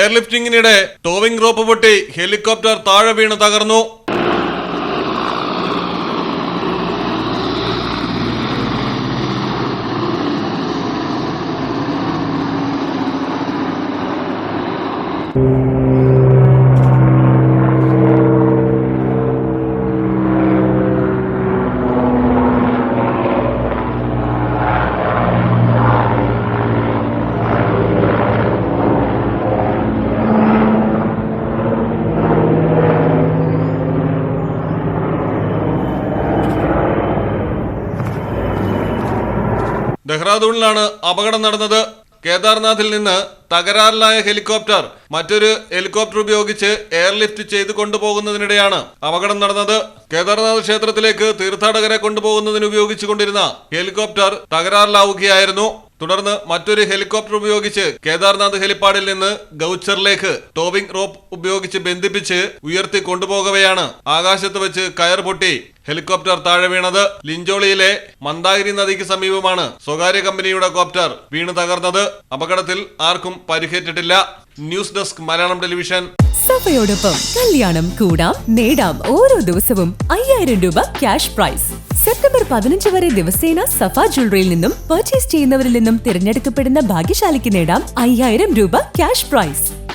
എയർലിഫ്റ്റിംഗിനിടെ towing rope പൊട്ടി helicopter താഴെ വീണ് തകർന്നു. ദഹ്റാദൂണിലാണ് അപകടം നടന്നത്. കേദാർനാഥിൽ നിന്ന് തകരാറിലായ ഹെലികോപ്റ്റർ മറ്റൊരു ഹെലികോപ്റ്റർ ഉപയോഗിച്ച് എയർലിഫ്റ്റ് ചെയ്ത് കൊണ്ടുപോകുന്നതിനിടെയാണ് അപകടം നടന്നത്. കേദാർനാഥ് ക്ഷേത്രത്തിലേക്ക് തീർത്ഥാടകരെ കൊണ്ടുപോകുന്നതിന് ഉപയോഗിച്ചുകൊണ്ടിരുന്ന ഹെലികോപ്റ്റർ തകരാറിലാവുകയായിരുന്നു. തുടർന്ന് മറ്റൊരു ഹെലികോപ്റ്റർ ഉപയോഗിച്ച് കേദാർനാഥ് ഹെലിപ്പാഡിൽ നിന്ന് ഗൗച്ചറിലേക്ക് ടോവിംഗ് റോപ്പ് ഉപയോഗിച്ച് ബന്ധിപ്പിച്ച് ഉയർത്തി കൊണ്ടുപോകവെയാണ്. ആകാശത്ത് വെച്ച് കയർ പൊട്ടി ഹെലികോപ്റ്റർ താഴെ വീണത് ലിഞ്ചോളിയിലെ മന്ദാഗിരി നദിക്ക് സമീപമാണ്. സ്വകാര്യ കമ്പനിയുടെ കോപ്റ്റർ വീണ് തകർന്നത്. അപകടത്തിൽ ആർക്കും പരിഹേറ്റിട്ടില്ല ന്യൂസ് ഡെസ്ക് മലയാളം ടെലിവിഷൻ. സഭയോടൊപ്പം കല്യാണം കൂടാം നേടാം ഓരോ ദിവസവും അയ്യായിരം രൂപ ക്യാഷ് പ്രൈസ്. സെപ്റ്റംബർ പതിനഞ്ച് വരെ ദിവസേന സഫ ജ്വല്ലറിയിൽ നിന്നും പർച്ചേസ് ചെയ്യുന്നവരിൽ നിന്നും തിരഞ്ഞെടുക്കപ്പെടുന്ന ഭാഗ്യശാലിക്ക് നേടാം അയ്യായിരം രൂപ ക്യാഷ് പ്രൈസ്.